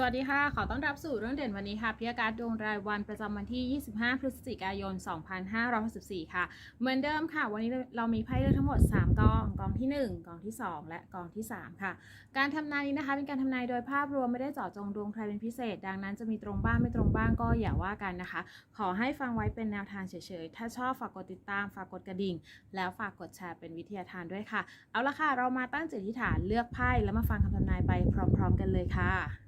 สวัสดีค่ะ ขอต้อนรับสู่เรื่องเด่นวันนี้ค่ะพิยาการดวงรายวันประจำวันที่ 25 พฤศจิกายน 2564 ค่ะ เหมือนเดิมค่ะ วันนี้เรามีไพ่เลือกทั้งหมด 3 กอง กองที่ 1 กองที่ 2 และกองที่ 3 ค่ะ การทำนายนี้นะคะ เป็นการทำนายโดยภาพรวมไม่ได้เจาะจงดวงใครเป็นพิเศษ ดังนั้นจะมีตรงบ้างไม่ตรงบ้างก็อย่าว่ากันนะคะ ขอให้ฟังไว้เป็นแนวทางเฉยๆ ถ้าชอบฝากกดติดตาม ฝากกดกระดิ่ง แล้วฝากกดแชร์เป็นวิทยาทานด้วยค่ะ เอาละค่ะ เรามาตั้งจิตอธิฐานเลือกไพ่แล้วมาฟังคำทำนายไปพร้อม ๆ กันเลยค่ะ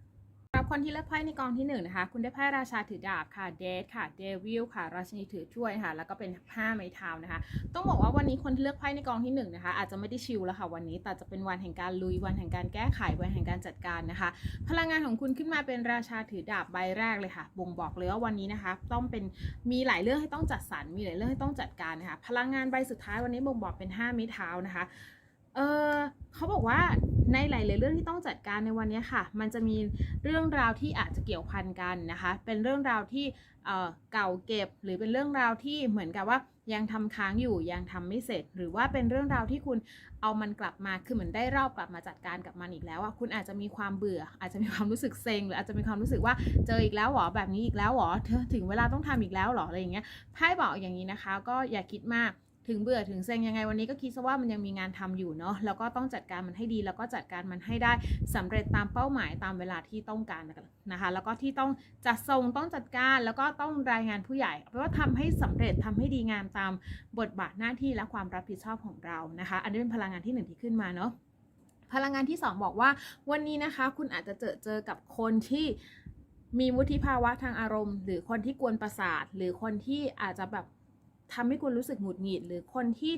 รับคนที่เลือกไพ่ในกองที่หนึ่งนะคะ คุณได้ไพ่ราชาถือดาบค่ะเดทค่ะเดวิลค่ะ ราชินีถือถ้วยค่ะ แล้วก็เป็นผ้าไม้เท้านะคะ ต้องบอกว่าวันนี้คนที่เลือกไพ่ในกองที่หนึ่งนะคะ อาจจะไม่ได้ชิลแล้วค่ะวันนี้ แต่จะเป็นวันแห่งการลุยวันแห่งการแก้ไขวันแห่งการจัดการนะคะ พลังงานของคุณขึ้นมาเป็นราชาถือดาบใบแรกเลยค่ะ บ่งบอกเลยว่าวันนี้นะคะ ต้องเป็นมีหลายเรื่องให้ต้องจัดสรรมีหลายเรื่องให้ต้องจัดการนะคะ พลังงานใบสุดท้ายวันนี้บ่งบอกเป็นห้าไม้เท้านะคะ เออเขาบอกว่า ในหลาย ๆ เรื่องที่ต้องจัดการในวันนี้ค่ะ มันจะมีเรื่องราวที่อาจจะเกี่ยวพันกันนะคะ เป็นเรื่องราวที่เก่าเก็บ หรือเป็นเรื่องราวที่เหมือนกับว่ายังทำค้างอยู่ยังทำไม่เสร็จ หรือว่าเป็นเรื่องราวที่คุณเอามันกลับมาคือเหมือนได้รอบกลับมาจัดการกับมันอีกแล้วอะคุณอาจจะมีความเบื่อ อาจจะมีความรู้สึกเซ็งหรืออาจจะมีความรู้สึกว่าเจออีกแล้วหรอแบบนี้อีกแล้วหรอถึงเวลาต้องทำอีกแล้วหรออะไรอย่างเงี้ยไพ่บอกอย่างนี้นะคะ ก็อย่าคิดมาก ถึงเบื่อถึงเซ็งยังไงวันนี้ก็คิดซะว่ามันยังมีงานทำอยู่เนาะแล้วก็ต้องจัดการมันให้ดี แล้วก็จัดการมันให้ได้สำเร็จตามเป้าหมายตามเวลาที่ต้องการนะคะ แล้วก็ที่ต้องจัดส่งต้องจัดการแล้วก็ต้องรายงานผู้ใหญ่เพราะว่าทำให้สำเร็จทำให้ดีงามตามบทบาทหน้าที่และความรับผิดชอบของเรานะคะ อันนี้เป็นพลังงานที่หนึ่งที่ขึ้นมาเนาะพลังงานที่สองบอกว่า วันนี้นะคะ คุณอาจจะเจอเจอกับคนที่มีวุฒิภาวะทางอารมณ์ หรือคนที่กวนประสาท หรือคนที่อาจจะแบบ ทำให้คุณรู้สึกหงุดหงิด หรือคนที่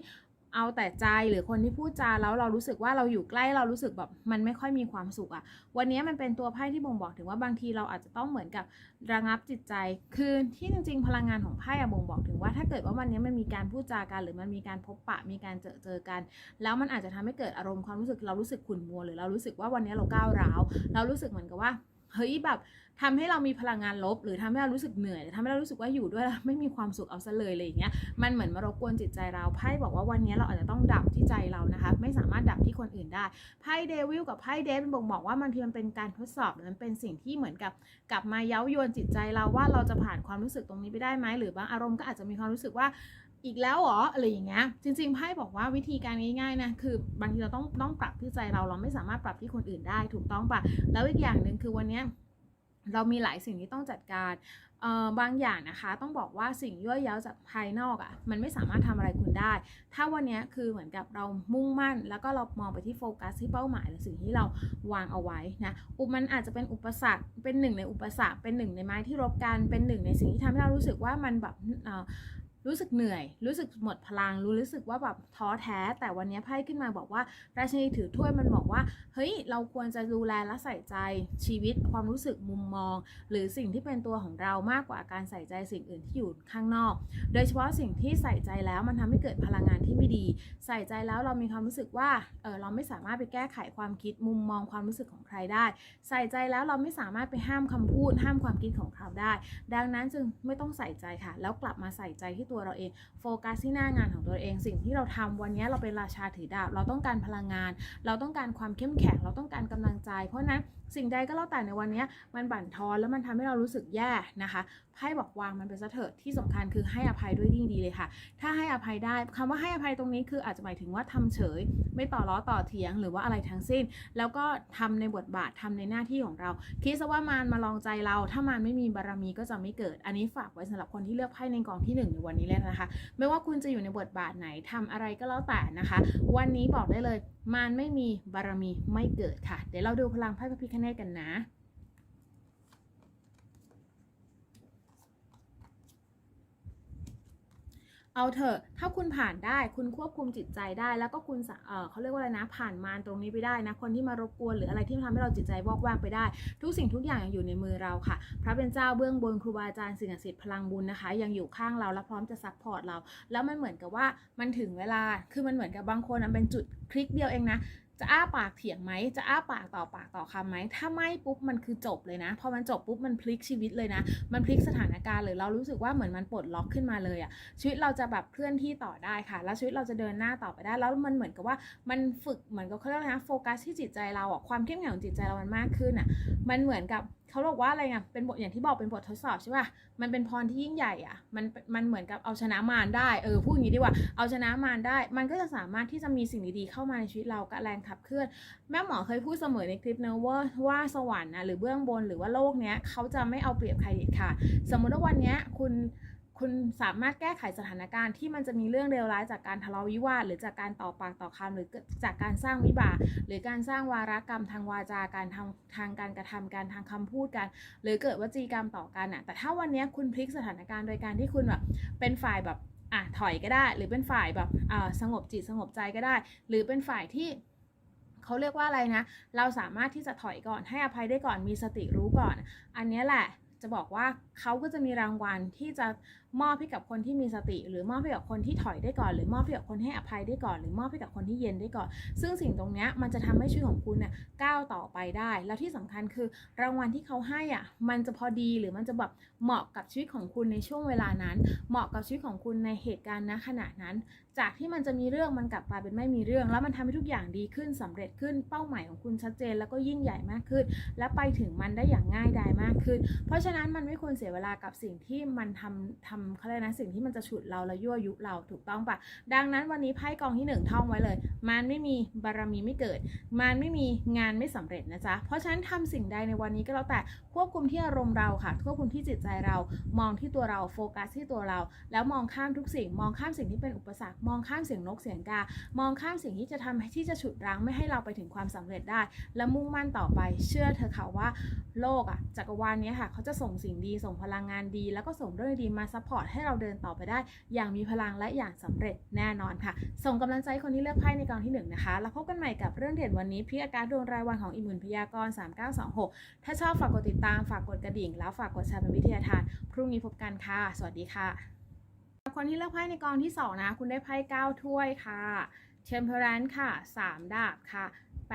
เอาแต่ใจหรือคนที่พูดจาแล้วเรารู้สึกว่าเราอยู่ใกล้เรารู้สึกแบบมันไม่ค่อยมีความสุขอะ่ะ วันนี้มันเป็นตัวไพ่ที่บ่งบอกถึงว่าบางทีเราอาจจะต้องเหมือนกับระงับจิตใจ คือที่จริง ๆ พลังงานของไพ่อะบ่งบอกถึงว่าถ้าเกิดว่าวันนี้มันมีการพูดจากันหรือมันมีการพบปะมีการเจอเจอกัน แล้วมันอาจจะทำให้เกิดอารมณ์ความรู้สึกเรารู้สึกขุ่นมัวหรือเรารู้สึกว่าวันนี้เราก้าวร้าวเรารู้สึกเหมือนกับว่า เฮ้ยแบบทำให้เรามีพลังงานลบ หรือทำให้เรารู้สึกเหนื่อยหรือทำให้เรารู้สึกว่าอยู่ด้วยแล้วไม่มีความสุขเอาซะเลยอะไรอย่างเงี้ยมันเหมือนมารบกวนจิตใจเราไพ่บอกว่าวันนี้เราอาจจะต้องดับที่ใจเรานะคะ ไม่สามารถดับที่คนอื่นได้ไพ่เดวิลกับไพ่เดฟมันบ่งบอกว่าบางทีมันเป็นการทดสอบหรือมันเป็นสิ่งที่เหมือนกับกลับมาเย้ายวนจิตใจเราว่าเราจะผ่านความรู้สึกตรงนี้ไปได้ไหมหรือบางอารมณ์ก็อาจจะมีความรู้สึกว่า อีกแล้วเหรออะไรอย่างเงี้ยจริงๆไพ่บอกว่าวิธีการง่ายๆนะคือบางทีเราต้องต้องปรับที่ใจเราเราไม่สามารถปรับที่คนอื่นได้ถูกต้องปะแล้วอีกอย่างหนึ่งคือวันเนี้ยเรามีหลายสิ่งที่ต้องจัดการบางอย่างนะคะต้องบอกว่าสิ่งยั่วเย้าจากภายนอกอะ่ะมันไม่สามารถทำอะไรคุณได้ ถ้าวันนี้คือเหมือนกับเรามุ่งมั่น แล้วก็เรามองไปที่โฟกัสที่เป้าหมายหรือสิ่งที่เราวางเอาไว้นะอุปมันอาจจะเป็นอุปสรรคเป็นหนึ่งในอุปสรรคเป็นหนึ่งในไม้ที่รบกันเป็นหนึ่งในสิ่งที่ทำให้เรารู้สึกว่ามันแบบ รู้สึกเหนื่อย รู้สึกหมดพลัง รู้รู้สึกว่าแบบท้อแท้ แต่วันนี้ไพ่ขึ้นมาบอกว่า ราชินีถือถ้วยมันบอกว่า เฮ้ย เราควรจะดูแลและใส่ใจชีวิตความรู้สึกมุมมอง หรือสิ่งที่เป็นตัวของเรามากกว่าการใส่ใจสิ่งอื่นที่อยู่ข้างนอก โดยเฉพาะสิ่งที่ใส่ใจแล้วมันทำให้เกิดพลังงานที่ไม่ดี ใส่ใจแล้วเรามีความรู้สึกว่า เออเราไม่สามารถไปแก้ไขความคิดมุมมองความรู้สึกของใครได้ ใส่ใจแล้วเราไม่สามารถไปห้ามคำพูด ห้ามความคิดของเขาได้ ดังนั้นจึงไม่ต้องใส่ใจค่ะ แล้วกลับมาใส่ใจที่ตัวเราเอง โฟกัสที่หน้างานของตัวเอง สิ่งที่เราทำวันนี้เราเป็นราชาถือดาบ เราต้องการพลังงาน เราต้องการความเข้มแข็ง เราต้องการกำลังใจ เพราะฉะนั้น สิ่งใดก็แล้วแต่ในวันนี้มันบั่นทอนแล้วมันทำให้เรารู้สึกแย่นะคะไพ่บอกวางมันไปซะเถิดที่สำคัญคือให้อภัยด้วยยิ่งดีเลยค่ะ ถ้าให้อภัยได้คำว่าให้อภัยตรงนี้คืออาจจะหมายถึงว่าทำเฉย ไม่ต่อล้อต่อเถียงหรือว่าอะไรทั้งสิ้น แล้วก็ทำในบทบาททำในหน้าที่ของเรา คิดซะว่ามารมาลองใจเรา ถ้ามารไม่มีบารมีก็จะไม่เกิด อันนี้ฝากไว้สำหรับคนที่เลือกไพ่ในกองที่หนึ่งในวันนี้เลยนะคะ ไม่ว่าคุณจะอยู่ในบทบาทไหนทำอะไรก็แล้วแต่นะคะ วันนี้บอกได้เลยมารไม่มีบารมีไม่เกิดค่ะ เดี๋ยวเราดูพลังไพ่พระพิฆเนศกันนะ เอาเถอะ ถ้าคุณผ่านได้คุณควบคุมจิตใจได้ แล้วก็คุณเออเขาเรียกว่าอะไรนะ ผ่านมารตรงนี้ไปได้นะ คนที่มารบกวนหรืออะไรที่ทำให้เราจิตใจวอกแวกไปได้ ทุกสิ่งทุกอย่างยังอยู่ในมือเราค่ะ พระเป็นเจ้าเบื้องบนครูบาอาจารย์สิ่งศักดิ์สิทธิ์พลังบุญนะคะ ยังอยู่ข้างเราและพร้อมจะซัพพอร์ตเรา แล้วมันเหมือนกับว่ามันถึงเวลา คือมันเหมือนกับบางคนมันเป็นจุดคลิกเดียวเองนะ จะอ้าปากเถียงไหม จะอ้าปากต่อปากต่อคำไหม ถ้าไม่ปุ๊บมันคือจบเลยนะ พอมันจบปุ๊บมันพลิกชีวิตเลยนะ มันพลิกสถานการณ์เลย เรารู้สึกว่าเหมือนมันปลดล็อกขึ้นมาเลยอะชีวิตเราจะแบบเคลื่อนที่ต่อได้ค่ะ แล้วชีวิตเราจะเดินหน้าต่อไปได้ แล้วมันเหมือนกับว่ามันฝึกเหมือนกับเขาเรียกนะ โฟกัสที่จิตใจเราอะความเข้มแข็งของจิตใจเรามันมากขึ้นอะมันเหมือนกับ เขาบอกว่าอะไรไงเป็นบทอย่างที่บอกเป็นบททดสอบใช่ป่ะมันเป็นพรที่ยิ่งใหญ่อะมันมันเหมือนกับเอาชนะมารได้เออพูดอย่างนี้ดีกว่าเอาชนะมารได้ มันก็จะสามารถที่จะมีสิ่งดีๆเข้ามาในชีวิตเรากับแรงขับเคลื่อน แม่หมอเคยพูดเสมอในคลิปนะว่าว่าสวรรค์นะหรือเบื้องบนหรือว่าโลกเนี้ยเขาจะไม่เอาเปรียบใครเด็ดขาดสมมุติว่าวันเนี้ยคุณ คุณสามารถแก้ไขสถานการณ์ที่มันจะมีเรื่องเลวร้ายจากการทะเลาะวิวาทหรือจากการต่อปากต่อคำหรือจากการสร้างวิบากหรือการสร้างวาระกรรมทางวาจาการทางทางการกระทำการทางคำพูดกัน หรือเกิดวจีกรรมต่อกันอะแต่ถ้าวันนี้คุณพลิกสถานการณ์โดยการที่คุณแบบเป็นฝ่ายแบบอะถอยก็ได้ หรือเป็นฝ่ายแบบอ่าสงบจิตสงบใจก็ได้ หรือเป็นฝ่ายที่เขาเรียกว่าอะไรนะ เราสามารถที่จะถอยก่อนให้อภัยได้ก่อนมีสติรู้ก่อน อันนี้แหละจะบอกว่าเขาก็จะมีรางวัลที่จะ มอบให้กับคนที่มีสติ หรือมอบให้กับคนที่ถอยได้ก่อน หรือมอบให้กับคนให้อภัยได้ก่อน หรือมอบให้กับคนที่เย็นได้ก่อน ซึ่งสิ่งตรงนี้มันจะทำให้ชีวิตของคุณเนี่ยก้าวต่อไปได้ แล้วที่สำคัญคือรางวัลที่เขาให้อะมันจะพอดีหรือมันจะแบบเหมาะกับชีวิตของคุณในช่วงเวลานั้น เหมาะกับชีวิตของคุณในเหตุการณ์ณขณะนั้น จากที่มันจะมีเรื่องมันกลับกลายเป็นไม่มีเรื่อง แล้วมันทำให้ทุกอย่างดีขึ้นสำเร็จขึ้นเป้าหมายของคุณชัดเจน แล้วก็ยิ่งใหญ่มากขึ้น และไปถึงมันได้อย่างง่ายดายมากขึ้น เพราะฉะนั้นมันไม่ควรเสียเวลากับสิ่งที่มันทำทำเขาเรียกนะสิ่งที่มันจะฉุดเราและยั่วยุเราถูกต้องปะดังนั้นวันนี้ไพ่กองที่หนึ่งท่องไว้เลย มันไม่มีบารมีไม่เกิด มันไม่มีงานไม่สำเร็จนะจ๊ะเพราะฉะนั้นทำสิ่งใดในวันนี้ก็แล้วแต่ควบคุมที่อารมณ์เราค่ะควบคุมที่จิตใจเรา มองที่ตัวเราโฟกัสที่ตัวเรา แล้วมองข้ามทุกสิ่ง มองข้ามสิ่งที่เป็นอุปสรรค มองข้ามเสียงนกเสียงกามองข้ามสิ่งที่จะทำให้ที่จะฉุดรั้งไม่ให้เราไปถึงความสำเร็จได้ และมุ่งมั่นต่อไป เชื่อเธอค่ะว่าโลกอะจักรวาลเนี้ยค่ะเขาจะส่งสิ่งดีส่งพลังงานดี แล้วก็ส่งเรื่องดีมาซัพพอร์ตให้เราเดินต่อไปได้ อย่างมีพลังและอย่างสำเร็จแน่นอนค่ะ ส่งกำลังใจคนที่เลือกไพ่ในกองที่หนึ่งนะคะ แล้วพบกันใหม่กับเรื่องเด่นวันนี้พี่อาการดวงรายวันของอิมุนพยากร 3926 ถ้าชอบฝากกดติดตามฝากกดกระดิ่ง แล้วฝากกดแชร์เป็นวิทยาทาน พรุ่งนี้พบกันค่ะ สวัสดีค่ะ คนที่เลือกไพ่ในกองที่สองนะ คุณได้ไพ่เก้าถ้วยค่ะ Temperance ค่ะ 3 ดาบค่ะ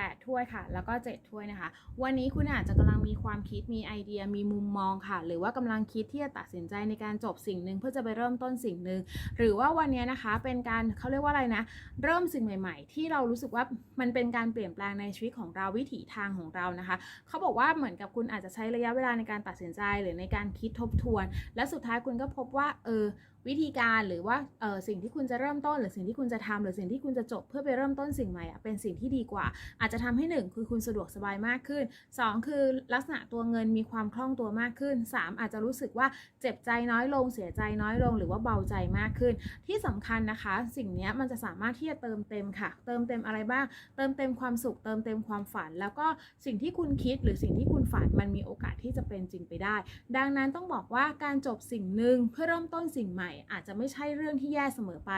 8 ถ้วยค่ะ แล้วก็ 7 ถ้วยนะคะ วันนี้คุณอาจจะกำลังมีความคิดมีไอเดียมีมุมมองค่ะ หรือว่ากำลังคิดที่จะตัดสินใจในการจบสิ่งหนึ่งเพื่อจะไปเริ่มต้นสิ่งหนึ่งหรือว่าวันนี้นะคะเป็นการเขาเรียกว่าอะไรนะ เริ่มสิ่งใหม่ ๆ ที่เรารู้สึกว่ามันเป็นการเปลี่ยนแปลงในชีวิตของเราวิถีทางของเรานะคะเขาบอกว่าเหมือนกับคุณอาจจะใช้ระยะเวลาในการตัดสินใจหรือในการคิดทบทวน และสุดท้ายคุณก็พบว่าเออ วิธีการหรือว่าเออสิ่งที่คุณจะเริ่มต้น หรือสิ่งที่คุณจะทำหรือสิ่งที่คุณจะจบเพื่อไปเริ่มต้นสิ่งใหม่อะเป็นสิ่งที่ดีกว่า อาจจะทำให้หนึ่งคือคุณสะดวกสบายมากขึ้นสองคือลักษณะตัวเงินมีความคล่องตัวมากขึ้นสามอาจจะรู้สึกว่าเจ็บใจน้อยลง เสียใจน้อยลง หรือว่าเบาใจมากขึ้น ที่สำคัญนะคะ สิ่งนี้มันจะสามารถที่จะเติมเต็มค่ะ เติมเต็มอะไรบ้าง เติมเต็มความสุข เติมเต็มความฝัน แล้วก็สิ่งที่คุณคิดหรือสิ่งที่คุณฝันมันมีโอกาสที่จะเป็นจริงไปได้ ดังนั้นต้องบอกว่าการจบสิ่งหนึ่งเพื่อเริ่มต้นสิ่งใหม่อาจจะไม่ใช่เรื่องที่แย่เสมอไป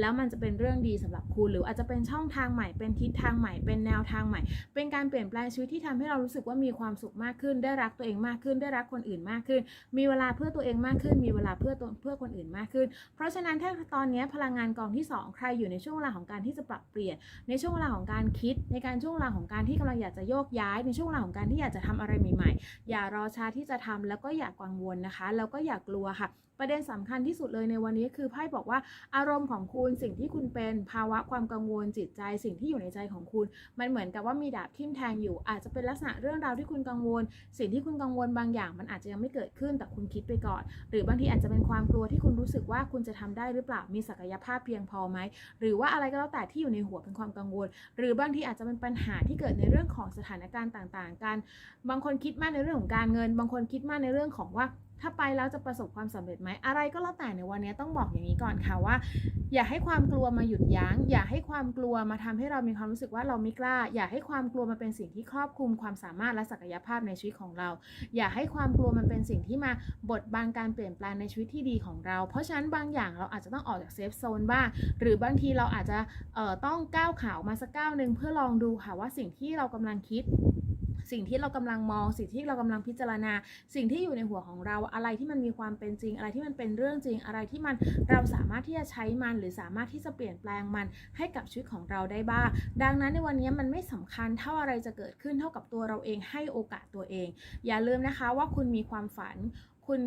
แล้วมันจะเป็นเรื่องดีสำหรับคุณ หรืออาจจะเป็นช่องทางใหม่ เป็นทิศทางใหม่ เป็นแนวทางใหม่ เป็นการเปลี่ยนแปลงชีวิตที่ทำให้เรารู้สึกว่ามีความสุขมากขึ้น ได้รักตัวเองมากขึ้น ได้รักคนอื่นมากขึ้น มีเวลาเพื่อตัวเองมากขึ้น มีเวลาเพื่อตัวเพื่อคนอื่นมากขึ้น เพราะฉะนั้นถ้าตอนนี้พลังงานกองที่ 2 ใครอยู่ในช่วงเวลาของการที่จะปรับเปลี่ยน ในช่วงเวลาของการคิด ในการช่วงเวลาของการที่กำลังอยากจะโยกย้าย ในช่วงเวลาของการที่อยากจะทำอะไรใหม่ๆ อย่ารอช้าที่จะทำแล้วก็อย่ากังวลนะคะ แล้วก็อย่ากลัวค่ะประเด็นสำคัญที่สุดเลยในวันนี้คือไพ่บอกว่าอารมณ์ของคุณสิ่งที่คุณเป็นภาวะความกังวลจิตใจ สิ่งที่อยู่ในใจของคุณ มันเหมือนกับว่ามีดาบทิ่มแทงอยู่ อาจจะเป็นลักษณะเรื่องราวที่คุณกังวล สิ่งที่คุณกังวลบางอย่าง มันอาจจะยังไม่เกิดขึ้นแต่คุณคิดไปก่อน หรือบางทีอาจจะเป็นความกลัวที่คุณรู้สึกว่าคุณจะทำได้หรือเปล่ามีศักยภาพเพียงพอไหมหรือว่าอะไรก็แล้วแต่ที่อยู่ในหัวเป็นความกังวล หรือบางทีอาจจะเป็นปัญหาที่เกิดในเรื่องของสถานการณ์ต่างๆ กัน บางคนคิดมากในเรื่องของการเงิน บางคนคิดมากในเรื่องของว่า ถ้าไปแล้วจะประสบความสำเร็จไหมอะไรก็แล้วแต่ในวันนี้ต้องบอกอย่างนี้ก่อนค่ะว่า อย่าให้ความกลัวมาหยุดยัง้ง อย่าให้ความกลัวมาทำให้เรามีความรู้สึกว่าเราไม่กล้า อย่าให้ความกลัวมาเป็นสิ่งที่ครอบคลุมความสามารถและศักยภาพในชีวิตของเรา อย่าให้ความกลัวมันเป็นสิ่งที่มาบดบังการเปลี่ยนแปลงในชีวิตที่ดีของเรา เพราะฉะนั้นบางอย่างเราอาจจะต้องออกจากเซฟโซนบ้างหรือบางทีเราอาจจะต้องก้าวขาวมาสักก้าวหนึ่งเพื่อลองดูค่ะว่าสิ่งที่เรากำลังคิด สิ่งที่เรากำลังมอง สิ่งที่เรากำลังพิจารณา สิ่งที่อยู่ในหัวของเรา อะไรที่มันมีความเป็นจริง อะไรที่มันเป็นเรื่องจริง อะไรที่มันเราสามารถที่จะใช้มัน หรือสามารถที่จะเปลี่ยนแปลงมันให้กับชีวิตของเราได้บ้าง ดังนั้นในวันนี้มันไม่สำคัญเท่าอะไรจะเกิดขึ้นเท่ากับตัวเราเองให้โอกาสตัวเอง อย่าลืมนะคะว่าคุณมีความฝัน คุณ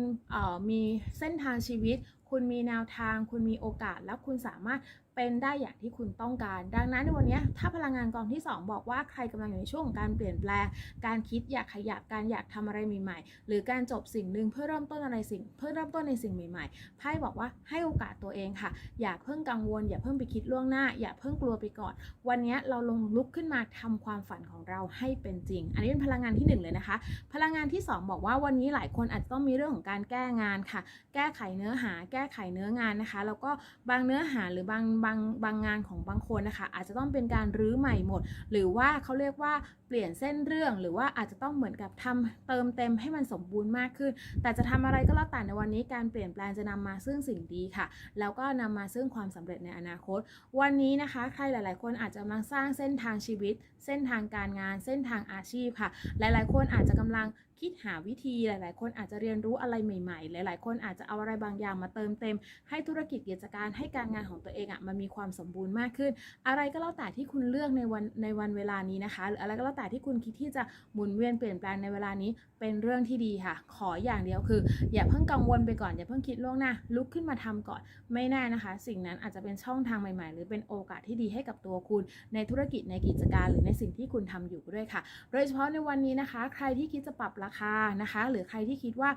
มีเส้นทางชีวิต คุณมีแนวทาง คุณมีโอกาส แล้วคุณสามารถ เป็นได้อย่างที่คุณต้องการ ดังนั้นในวันนี้ถ้าพลังงานกองที่ 2 บอกว่าใครกำลังอยู่ในช่วงของการเปลี่ยนแปลง การคิดอยากขยับการอยากทำอะไรใหม่ๆ หรือการจบสิ่งหนึ่งเพื่อเริ่มต้นอะไรสิ่ง เพื่อเริ่มต้นในสิ่งใหม่ๆไพ่บอกว่าให้โอกาสตัวเองค่ะ อย่าเพิ่งกังวล อย่าเพิ่งไปคิดล่วงหน้า อย่าเพิ่งกลัวไปก่อน วันนี้เราลงลุกขึ้นมาทำความฝันของเราให้เป็นจริง อันนี้เป็นพลังงานที่หนึ่งเลยนะคะ พลังงานที่ 2 บอกว่าวันนี้หลายคนอาจจะต้องมีเรื่องของการแก้งานค่ะ แก้ไขเนื้อหา แก้ไขเนื้องานนะคะ แล้วก็บางเนื้อหาหรือบางบางบางงานของบางคนนะคะ อาจจะต้องเป็นการรื้อใหม่หมด หรือว่าเขาเรียกว่าเปลี่ยนเส้นเรื่อง หรือว่าอาจจะต้องเหมือนกับทำเติมเต็มให้มันสมบูรณ์มากขึ้น แต่จะทำอะไรก็แล้วแต่ในวันนี้การเปลี่ยนแปลงจะนำมาซึ่งสิ่งดีค่ะ แล้วก็นำมาซึ่งความสำเร็จในอนาคต วันนี้นะคะใครหลาย ๆ คนอาจจะกำลังสร้างเส้นทางชีวิต เส้นทางการงาน เส้นทางอาชีพค่ะ หลาย ๆ คนอาจจะกำลัง คิดหาวิธีหลาย ๆ คนอาจจะเรียนรู้อะไรใหม่ ๆ หลาย ๆ คนอาจจะเอาอะไรบางอย่างมาเติมเต็ม ให้ธุรกิจกิจการให้การงานของตัวเองอะ่ะมันมีความสมบูรณ์มากขึ้น อะไรก็แล้วแต่ที่คุณเลือกในวันในวันเวลานี้นะคะ หรืออะไรก็แล้วแต่ที่คุณคิดที่จะหมุนเวียนเปลี่ยนแปลงในเวลานี้เป็นเรื่องที่ดีค่ะ ขออย่างเดียวคือ อย่าเพิ่งกังวลไปก่อนอย่าเพิ่งคิดล่วงหน้า ลุกขึ้นมาทำก่อนไม่แน่นะคะ สิ่งนั้นอาจจะเป็นช่องทางใหม่ ๆ หรือเป็นโอกาสที่ดีให้กับตัวคุณ ในธุรกิจในกิจการหรือในสิ่งที่คุณทำอยู่ด้วยค่ะ โดยเฉพาะในวันนี้นะคะ ใครที่คิดจะปรับราคานะคะ หรือใครที่คิดว่า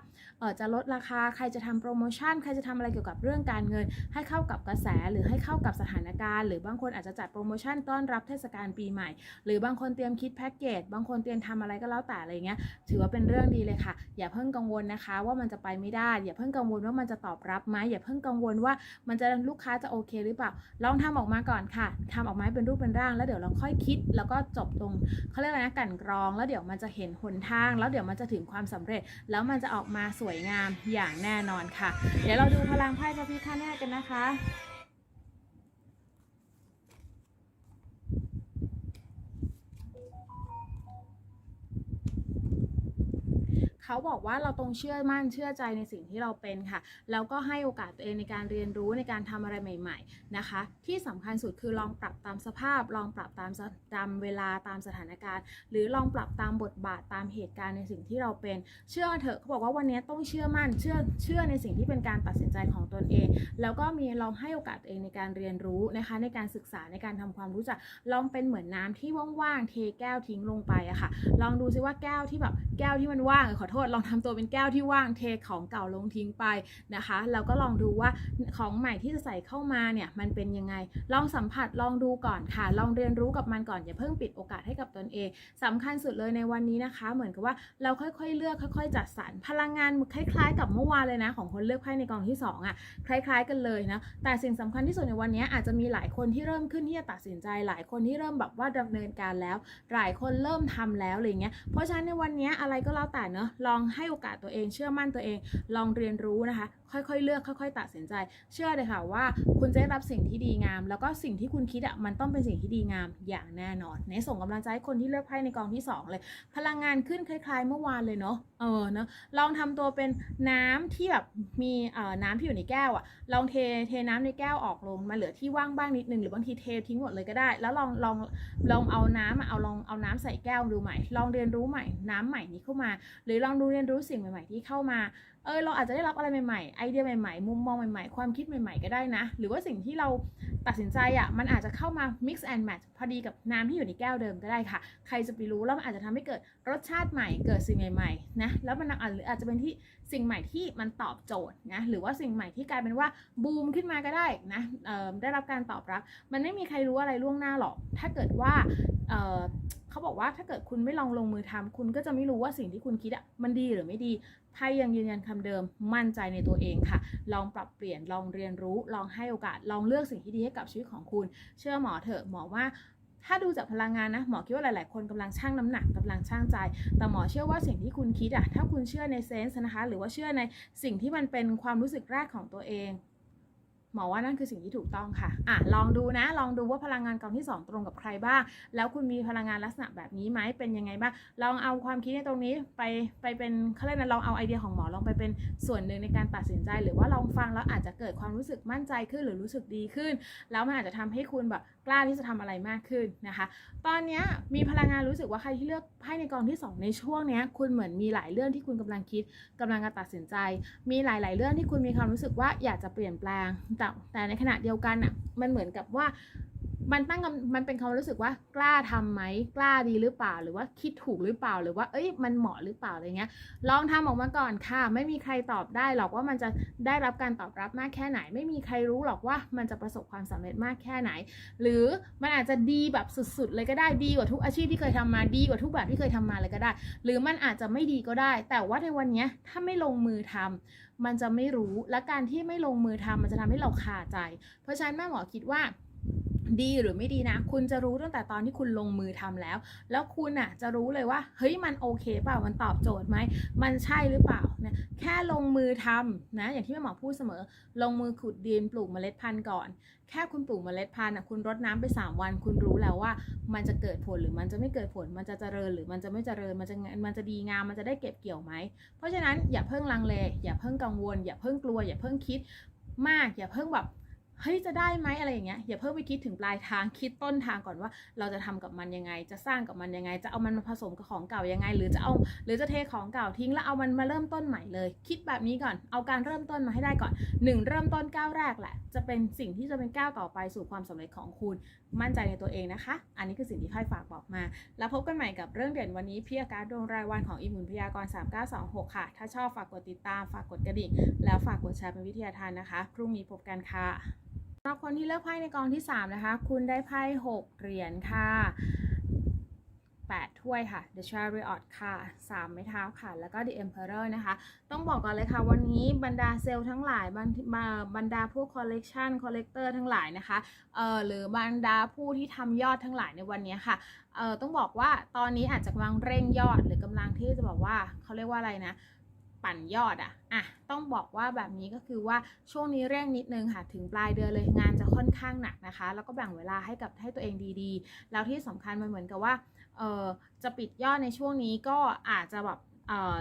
จะลดราคาใครจะทำโปรโมชั่น ใครจะทำอะไรเกี่ยวกับเรื่องการเงิน ให้เข้ากับกระแสหรือให้เข้ากับสถานการณ์ หรือบางคนอาจจะจัดโปรโมชั่นต้อนรับเทศกาลปีใหม่ หรือบางคนเตรียมคิดแพ็กเกจบางคนเตรียมทำอะไรก็แล้วแต่อะไรเงี้ยถือว่าเป็นเรื่องดีเลยค่ะ อย่าเพิ่งกังวลนะคะ ว่ามันจะไปไม่ได้ อย่าเพิ่งกังวลว่ามันจะตอบรับไหมอย่าเพิ่งกังวลว่ามันจะลูกค้าจะโอเคหรือเปล่าลองทำออกมาก่อนค่ะทำออกมาเป็นรูปเป็นร่าง แล้วเดี๋ยวเราค่อยคิด แล้วก็จบตรงเขาเรียกอะไรนะกันกรอง แล้วเดี๋ยวมันจะเห็นหนทาง แล้วเดี๋ยวมันจะถึงความสำเร็จ แล้วมันจะออกมาสวยงามอย่างแน่นอนค่ะ เดี๋ยวเราดูพลังไพ่พระพิฆเนศกันนะคะ เขาบอกว่าเราต้องเชื่อมั่นเชื่อใจในสิ่งที่เราเป็นค่ะ แล้วก็ให้โอกาสตัวเองในการเรียนรู้ในการทำอะไรใหม่ ๆนะคะ ที่สำคัญสุดคือลองปรับตามสภาพ ลองปรับตามตามเวลาตามสถานการณ์ หรือลองปรับตามบทบาทตามเหตุการณ์ในสิ่งที่เราเป็น เชื่อเถอะเขาบอกว่าวันนี้ต้องเชื่อมั่นเชื่อเชื่อในสิ่งที่เป็นการตัดสินใจของตนเอง แล้วก็มีลองให้โอกาสตัวเองในการเรียนรู้นะคะ ในการศึกษาในการทำความรู้จักลองเป็นเหมือนน้ำที่ว่างๆเทแก้วทิ้งลงไปอะค่ะ ลองดูซิว่าแก้วที่แบบแก้วที่มันว่างขอโทษลองทำตัวเป็นแก้วที่ว่างเทของเก่าลงทิ้งไปนะคะแล้วก็ลองดูว่าของใหม่ที่จะใส่เข้ามาเนี่ยมันเป็นยังไง ลองสัมผัสลองดูก่อนค่ะ ลองเรียนรู้กับมันก่อนอย่าเพิ่งปิดโอกาสให้กับตนเองสำคัญสุดเลยในวันนี้นะคะ เหมือนกับว่าเราค่อยๆ เลือกค่อย ๆ จัดสรรพลังงานคล้าย ๆ กับเมื่อวานเลยนะ ของคนเลือกไพ่ในกองที่สองอะคล้าย ๆ กันเลยนะแต่สิ่งสำคัญที่สุดในวันนี้อาจจะมีหลายคนที่เริ่มขึ้นที่จะตัดสินใจ หลายคนที่เริ่มแบบว่าดำเนินการแล้ว หลายคนเริ่มทำแล้วอะไรเงี้ยเพราะฉะนั้นในวันนี้อะไรก็แล้วแต่เนอะลองให้โอกาสตัวเอง เชื่อมั่นตัวเอง ลองเรียนรู้นะคะ ค่อยๆ เลือกค่อย ๆ ตัดสินใจ เชื่อเลยค่ะว่าคุณจะได้รับสิ่งที่ดีงาม แล้วก็สิ่งที่คุณคิดอะมันต้องเป็นสิ่งที่ดีงามอย่างแน่นอนในส่งกำลังใจให้คนที่เลือกไพ่ในกองที่สองเลย พลังงานขึ้นคล้าย ๆ เมื่อวานเลยเนาะเออเนาะลองทำตัวเป็นน้ำที่แบบมีเอ่อน้ำที่อยู่ในแก้วอะลองเทเทน้ำในแก้วออกลงมาเหลือที่ว่างบ้างนิดนึงหรือบางทีเททิ้งหมดเลยก็ได้ แล้วลองลองลองเอาน้ำเอาลองเอาน้ำใส่แก้วดูใหม่ ลองเรียนรู้ใหม่น้ำใหม่นี้เข้ามา หรือลองดูเรียนรู้สิ่งใหม่ ๆ ที่เข้ามา เออเราอาจจะได้รับอะไรใหม่ๆ ไอเดียใหม่ๆ มุมมองใหม่ๆ ความคิดใหม่ๆ ก็ได้นะ หรือว่าสิ่งที่เราตัดสินใจอะ มันอาจจะเข้ามา mix and match พอดีกับน้ำที่อยู่ในแก้วเดิมก็ได้ค่ะ ใครจะไปรู้แล้วมันอาจจะทำให้เกิดรสชาติใหม่ เกิดสิ่งใหม่ๆ นะ แล้วมันอาจหรืออาจจะเป็นที่สิ่งใหม่ที่มันตอบโจทย์นะ หรือว่าสิ่งใหม่ที่กลายเป็นว่าบูมขึ้นมาก็ได้นะเออได้รับการตอบรับ มันไม่มีใครรู้อะไรล่วงหน้าหรอก ถ้าเกิดว่า เขาบอกว่าถ้าเกิดคุณไม่ลองลงมือทำคุณก็จะไม่รู้ว่าสิ่งที่คุณคิดอะมันดีหรือไม่ดีไพ่ยังยืนยันคำเดิมมั่นใจในตัวเองค่ะ ลองปรับเปลี่ยนลองเรียนรู้ ลองให้โอกาส ลองเลือกสิ่งที่ดีให้กับชีวิตของคุณ เชื่อหมอเถอะหมอว่าถ้าดูจากพลังงานนะหมอคิดว่าหลาย ๆ คนกำลังชั่งน้ำหนักกำลังชั่งใจ แต่หมอเชื่อว่าสิ่งที่คุณคิดอะถ้าคุณเชื่อในเซนส์นะคะ หรือว่าเชื่อในสิ่งที่มันเป็นความรู้สึกแรกของตัวเอง หมอว่านั่นคือสิ่งที่ถูกต้องค่ะอะลองดูนะ ลองดูว่าพลังงานกองที่ 2 ตรงกับใครบ้าง แล้วคุณมีพลังงานลักษณะแบบนี้ไหมเป็นยังไงบ้าง ลองเอาความคิดในตรงนี้ไปไปเป็นเขาเรียกนะลองเอาไอเดียของหมอลองไปเป็นส่วนหนึ่งในการตัดสินใจ หรือว่าลองฟังแล้วอาจจะเกิดความรู้สึกมั่นใจขึ้นหรือรู้สึกดีขึ้น แล้วมันอาจจะทำให้คุณแบบกล้าที่จะทำอะไรมากขึ้นนะคะ ตอนนี้มีพลังงานรู้สึกว่าใครที่เลือกไพ่ในกองที่ 2 ในช่วงนี้คุณเหมือนมีหลายเรื่องที่คุณกำลังคิดกำลังจะตัดสินใจ มีหลาย ๆ เรื่องที่คุณมีความรู้สึกว่าอยากจะเปลี่ยนแปลงแต่แต่ในขณะเดียวกันอะมันเหมือนกับว่ามันตั้งมันเป็นความรู้สึกว่ากล้าทำไหมกล้าดีหรือเปล่า หรือว่าคิดถูกหรือเปล่า หรือว่าเอ้ยมันเหมาะหรือเปล่าอะไรเงี้ย ลองทำออกมาก่อนค่ะ ไม่มีใครตอบได้หรอกว่ามันจะได้รับการตอบรับมากแค่ไหน ไม่มีใครรู้หรอกว่ามันจะประสบความสำเร็จมากแค่ไหน หรือมันอาจจะดีแบบสุดๆ เลยก็ได้ดีกว่าทุกอาชีพที่เคยทำมาดีกว่าทุกแบบที่เคยทำมาเลยก็ได้ หรือมันอาจจะไม่ดีก็ได้ แต่ว่าในวันนี้ถ้าไม่ลงมือทำ มันจะไม่รู้และการที่ไม่ลงมือทำมันจะทำให้เราคาใจ เพราะฉะนั้นแม่หมอคิดว่า ดีหรือไม่ดีนะ คุณจะรู้ตั้งแต่ตอนที่คุณลงมือทำแล้ว แล้วคุณอะจะรู้เลยว่า เฮ้ยมันโอเคเปล่ามันตอบโจทย์ไหมมันใช่หรือเปล่านะแค่ลงมือทำนะอย่างที่แม่หมอพูดเสมอ ลงมือขุดดินปลูกเมล็ดพันธุ์ก่อน แค่คุณปลูกเมล็ดพันธุ์อะคุณรดน้ำไป 3 วัน คุณรู้แล้วว่า มันจะเกิดผลหรือมันจะไม่เกิดผลมันจะเจริญหรือมันจะไม่เจริญมันจะมันจะดีงามมันจะได้เก็บเกี่ยวไหมเพราะฉะนั้นอย่าเพิ่งลังเลอย่าเพิ่งกังวล อย่าเพิ่งกลัว อย่าเพิ่งคิดมากอย่าเพิ่งแบบ เฮ้ยจะได้ไหมอะไรอย่างเงี้ยอย่าเพิ่งไปคิดถึงปลายทางคิดต้นทางก่อนว่า เราจะทำกับมันยังไง จะสร้างกับมันยังไง จะเอามันมาผสมกับของเก่ายังไง หรือจะเอาหรือจะเทของเก่าทิ้งแล้วเอามันมาเริ่มต้นใหม่เลย คิดแบบนี้ก่อนเอาการเริ่มต้นมาให้ได้ก่อนหนึ่งเริ่มต้นก้าวแรกแหละจะเป็นสิ่งที่จะเป็นก้าวต่อไปสู่ความสำเร็จของคุณ มั่นใจในตัวเองนะคะ อันนี้คือสิ่งที่ไพ่ฝากบอกมา แล้วพบกันใหม่กับเรื่องเด่นวันนี้พี่อาการดวงรายวันของอิมุนพยากร 3926 ค่ะ ถ้าชอบฝากกดติดตามฝากกดกระดิ่งแล้วฝากกดแชร์เป็นวิทยาทานนะคะพรุ่งนี้พบกันค่ะ สำหรับคนที่เลือกไพ่ในกองที่ 3 นะคะ คุณได้ไพ่6เหรียญค่ะ 8 ถ้วยค่ะ The Chariot ค่ะ 3 ไม้เท้าค่ะ แล้วก็ The Emperor นะคะ ต้องบอกก่อนเลยค่ะ วันนี้บรรดาเซลล์ทั้งหลายบรรมาบรรดาผู้คอลเลกชันคอลเลกเตอร์ทั้งหลายนะคะเอ่อหรือบรรดาผู้ที่ทำยอดทั้งหลายในวันนี้ค่ะเอ่อต้องบอกว่าตอนนี้อาจจะกำลังเร่งยอดหรือกำลังที่จะบอกว่าเขาเรียกว่าอะไรนะ ปั่นยอดอะอะต้องบอกว่าแบบนี้ก็คือว่าช่วงนี้เร่งนิดนึงค่ะถึงปลายเดือนเลยงานจะค่อนข้างหนักนะคะ แล้วก็แบ่งเวลาให้กับให้ตัวเองดีๆ แล้วที่สำคัญมันเหมือนกับว่าเอ่อจะปิดยอดในช่วงนี้ก็อาจจะแบบเอ่อ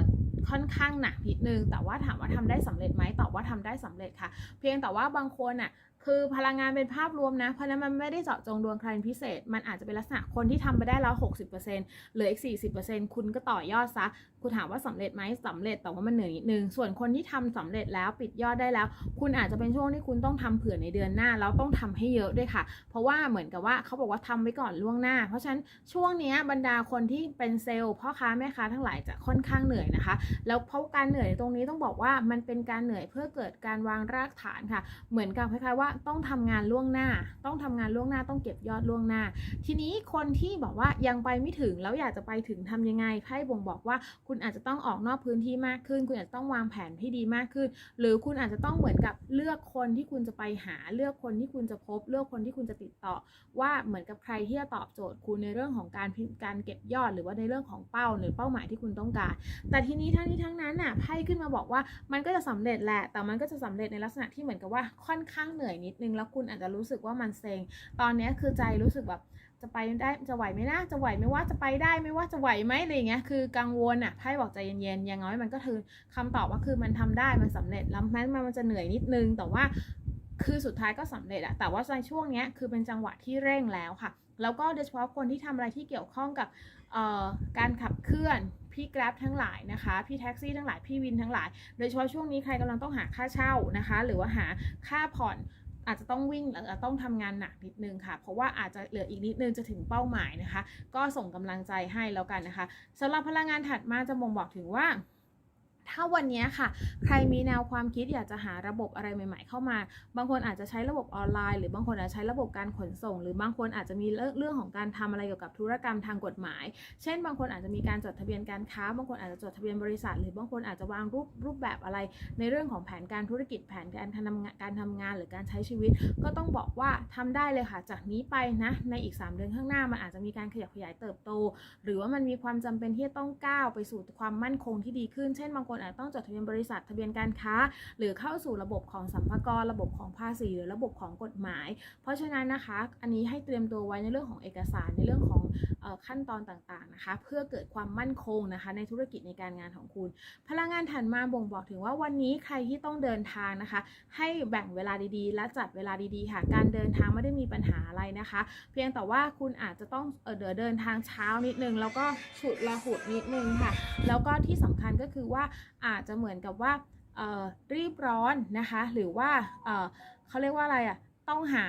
ค่อนข้างหนักนิดนึง แต่ว่าถามว่าทำได้สำเร็จไหมตอบว่าทำได้สำเร็จค่ะ เพียงแต่ว่าบางคนอะ คือพลังงานเป็นภาพรวมนะ เพราะนั้นมันไม่ได้เจาะจงดวงใครเป็นพิเศษ มันอาจจะเป็นลักษณะคนที่ทำไปได้แล้ว60%เหลืออีก40%คุณก็ต่อยอดซะ คุณถามว่าสำเร็จไหมสำเร็จแต่ว่ามันเหนื่อยนิดนึง ส่วนคนที่ทำสำเร็จแล้วปิดยอดได้แล้ว คุณอาจจะเป็นช่วงที่คุณต้องทำเผื่อในเดือนหน้า แล้วต้องทำให้เยอะด้วยค่ะ เพราะว่าเหมือนกับว่าเขาบอกว่าทำไว้ก่อนล่วงหน้า เพราะฉะนั้นช่วงนี้บรรดาคนที่เป็นเซลล์พ่อค้าแม่ค้าทั้งหลายจะค่อนข้างเหนื่อยนะคะ แล้วเพราะการเหนื่อยตรงนี้ต้องบอกว่ามันเป็นการเหนื่อยเพื่อเกิดการวางรากฐานค่ะ เหมือนกับคล้ายๆว่าต้องทำงานล่วงหน้า ต้องทำงานล่วงหน้าต้องเก็บยอดล่วงหน้า ทีนี้คนที่บอกว่ายังไปไม่ถึงแล้วอยากจะไปถึงทำยังไงไพ่บ่งบอกว่าคุณอาจจะต้องออกนอกพื้นที่มากขึ้น คุณอาจจะต้องวางแผนที่ดีมากขึ้น หรือคุณอาจจะต้องเหมือนกับเลือกคนที่คุณจะไปหาเลือกคนที่คุณจะพบ เลือกคนที่คุณจะติดต่อ ว่าเหมือนกับใครที่จะตอบโจทย์คุณในเรื่องของการการเก็บยอด หรือว่าในเรื่องของเป้าหรือเป้าหมายที่คุณต้องการ แต่ทีนี้ทั้งนี้ทั้งนั้นน่ะไพ่ขึ้นมาบอกว่ามันก็จะสำเร็จแหละแต่มันก็จะสำเร็จในลักษณะที่เหมือนกับว่าค่อนข้างเหนื่อยนิดนึง แล้วคุณอาจจะรู้สึกว่ามันเซ็ง ตอนนี้คือใจรู้สึกแบบจะไปได้จะไหวไหมนะ จะไหวไหมว่าจะไปได้ไหมว่าจะไหวไหมอะไรเงี้ยคือกังวลอะไพ่บอกใจเย็นๆอย่างน้อยมันก็คือคำตอบว่าคือมันทำได้มันสำเร็จแล้วแม้มันจะเหนื่อยนิดนึง แต่ว่าคือสุดท้ายก็สำเร็จอะแต่ว่าในช่วงนี้คือเป็นจังหวะที่เร่งแล้วค่ะ แล้วก็โดยเฉพาะคนที่ทำอะไรที่เกี่ยวข้องกับการขับเคลื่อนพี่กร็บทั้งหลายนะคะ พี่แท็กซี่ทั้งหลาย พี่วินทั้งหลาย โดยเฉพาะช่วงนี้ใครกำลังต้องหาค่าเช่านะคะ หรือว่าหาค่าผ่อน อาจจะต้องวิ่งหรือต้องทำงานหนักนิดนึงค่ะ เพราะว่าอาจจะเหลืออีกนิดนึงจะถึงเป้าหมายนะคะ ก็ส่งกำลังใจให้แล้วกันนะคะสำหรับพลังงานถัดมาจะบ่งบอกถึงว่า ถ้าวันนี้ค่ะ ใครมีแนวความคิดอยากจะหาระบบอะไรใหม่ ๆ เข้ามา บางคนอาจจะใช้ระบบออนไลน์ หรือบางคนอาจจะใช้ระบบการขนส่ง หรือบางคนอาจจะมีเรื่องของการทำอะไรเกี่ยวกับธุรกรรมทางกฎหมาย เช่น บางคนอาจจะมีการจดทะเบียนการค้า บางคนอาจจะจดทะเบียนบริษัท หรือบางคนอาจจะวางรูปรูปแบบอะไร ในเรื่องของแผนการธุรกิจแผนการทำงานการทำงานหรือการใช้ชีวิต ก็ต้องบอกว่าทำได้เลยค่ะ จากนี้ไปนะ ในอีก 3 เดือนข้างหน้ามันอาจจะมีการขยับขยายเติบโต หรือว่ามันมีความจำเป็นที่จะต้องก้าวไปสู่ความมั่นคงที่ดีขึ้น เช่นบางคนอาจต้องจดทะเบียนบริษัททะเบียนการค้า หรือเข้าสู่ระบบของสัมภาระระบบของภาษีหรือระบบของกฎหมาย เพราะฉะนั้นนะคะ อันนี้ให้เตรียมตัวไว้ในเรื่องของเอกสารในเรื่องของขั้นตอนต่างๆนะคะ เพื่อเกิดความมั่นคงนะคะ ในธุรกิจในการงานของคุณ พลังงานถัดมาบ่งบอกถึงว่าวันนี้ใครที่ต้องเดินทางนะคะ ให้แบ่งเวลาดีๆ และจัดเวลาดีๆค่ะ การเดินทางไม่ได้มีปัญหาอะไรนะคะ เพียงแต่ว่าคุณอาจจะต้องเออดเดินทางเช้านิดนึง แล้วก็ฉุดระหุดนิดนึงค่ะ แล้วก็ที่สำคัญก็คือว่าอาจจะเหมือนกับว่ารีบร้อนนะคะ หรือว่าเขาเรียกว่าอะไรอะ ต้องหา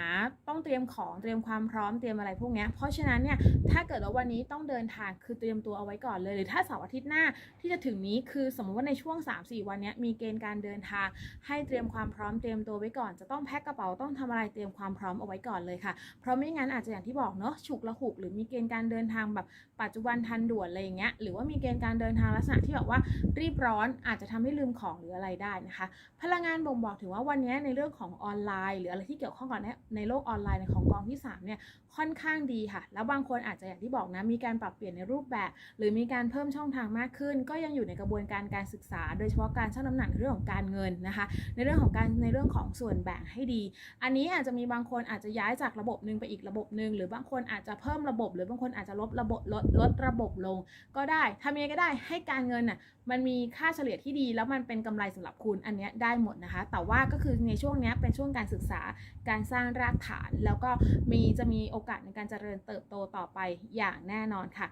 ต้องเตรียมของเตรียมความพร้อมเตรียมอะไรพวกนี้เพราะฉะนั้นเนี่ยถ้าเกิดว่าวันนี้ต้องเดินทางคือเตรียมตัวเอาไว้ก่อนเลย หรือถ้าเสาร์อาทิตย์หน้าที่จะถึงนี้คือสมมติว่าในช่วง 3-4 วันนี้มีเกณฑ์การเดินทาง ให้เตรียมความพร้อมเตรียมตัวไว้ก่อน จะต้องแพ็คกระเป๋าต้องทำอะไรเตรียมความพร้อมเอาไว้ก่อนเลยค่ะ เพราะไม่งั้นอาจจะอย่างที่บอกเนาะฉุกละหุกหรือมีเกณฑ์การเดินทางแบบปัจจุบันทันด่วนอะไรอย่างเงี้ยหรือว่ามีเกณฑ์การเดินทางลักษณะที่แบบว่ารีบร้อนอาจจะทำให้ลืมของหรืออะไรได้นะคะ พลังงานบ่งบอกถึงว่าวันนี้ในเรื่องของออนไลน์ หรืออะไรที่เกี่ยวข้องข้อกับในในโลกออนไลน์ของกองที่3เนี่ยค่อนข้างดีค่ะ แล้วบางคนอาจจะอย่างที่บอกนะมีการปรับเปลี่ยนในรูปแบบ หรือมีการเพิ่มช่องทางมากขึ้น ก็ยังอยู่ในกระบวนการการศึกษา โดยเฉพาะการชั่งน้ำหนักในเรื่องของการเงินนะคะ ในเรื่องของการในเรื่องของส่วนแบ่งให้ดี อันนี้อาจจะมีบางคนอาจจะย้ายจากระบบหนึ่งไปอีกระบบหนึ่งหรือบางคนอาจจะเพิ่มระบบ หรือบางคนอาจจะลดระบบลดลดระบบลง ก็ได้ทำยังไงก็ได้ให้การเงินน่ะ มันมีค่าเฉลี่ยที่ดี แล้วมันเป็นกำไรสำหรับคุณอันนี้ได้หมดนะคะ แต่ว่าก็คือในช่วงนี้เป็นช่วงการศึกษาการสร้างรากฐาน แล้วก็มีจะมีโอกาสในการเจริญเติบโตต่อไปอย่างแน่นอนค่ะ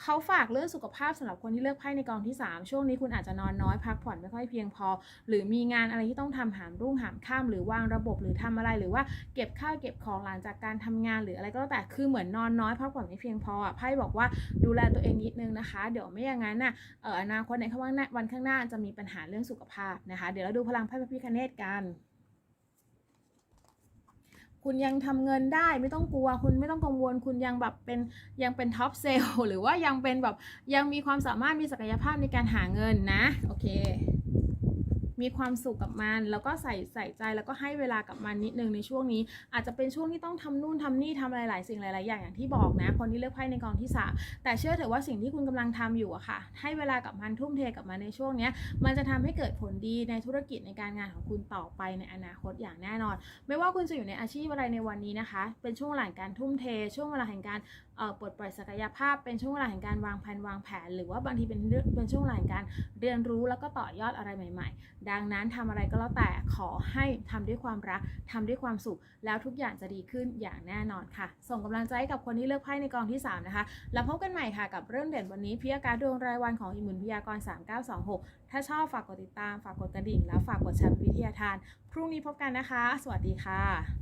เขาฝากเรื่องสุขภาพสำหรับคนที่เลือกไพ่ในกองที่ 3 ช่วงนี้คุณอาจจะนอนน้อยพักผ่อนไม่ค่อยเพียงพอ หรือมีงานอะไรที่ต้องทำหามรุ่งหามข้ามหรือวางระบบหรือทำอะไรหรือว่าเก็บข้าวเก็บของหลังจากการทำงาน หรืออะไรก็แล้วแต่คือเหมือนนอนน้อยพักผ่อนไม่เพียงพออะไพ่บอกว่าดูแลตัวเองนิดนึงนะคะ เดี๋ยวไม่อย่างนั้นน่ะเอออนาคตในข้างหน้าวันข้างหน้าจะมีปัญหาเรื่องสุขภาพนะคะ เดี๋ยวเราดูพลังไพ่พระพิฆเนศกัน คุณยังทำเงินได้ไม่ต้องกลัว คุณไม่ต้องกังวล คุณยังแบบเป็นยังเป็นท็อปเซลล์หรือว่ายังเป็นแบบยังมีความสามารถมีศักยภาพในการหาเงินนะ โอเค มีความสุขกับมัน แล้วก็ใส่ใส่ใจแล้วก็ให้เวลากับมันนิดนึงในช่วงนี้ อาจจะเป็นช่วงที่ต้องทำนู่นทำนี่ทำอะไรหลายสิ่งหลายๆอย่างอย่างที่บอกนะ คนที่เลือกไพ่ในกองที่สามแต่เชื่อเถอะว่าสิ่งที่คุณกำลังทำอยู่อะค่ะ ให้เวลากับมันทุ่มเทกับมันในช่วงนี้มันจะทำให้เกิดผลดีในธุรกิจในการงานของคุณต่อไปในอนาคตอย่างแน่นอน ไม่ว่าคุณจะอยู่ในอาชีพอะไรในวันนี้นะคะ เป็นช่วงเวลาแห่งการทุ่มเท ช่วงเวลาแห่งการเอ่อปลดปล่อยศักยภาพ เป็นช่วงเวลาแห่งการวางแผนวางแผน หรือว่าบางทีเป็นเรื่องเป็นช่วงเวลาแห่งการเรียนรู้แล้วก็ต่อยอดอะไรใหม่ ๆดังนั้นทำอะไรก็แล้วแต่ขอให้ทำด้วยความรักทำด้วยความสุข แล้วทุกอย่างจะดีขึ้นอย่างแน่นอนค่ะ ส่งกำลังใจให้กับคนที่เลือกไพ่ในกองที่ 3 นะคะ แล้วพบกันใหม่ค่ะกับเรื่องเด่นวันนี้พิยาการดวงรายวันของอิมุนพิยากร 3926 ถ้าชอบฝากกดติดตาม ฝากกดกระดิ่ง แล้วฝากกดแชร์วิทยาทาน พรุ่งนี้พบกันนะคะ สวัสดีค่ะ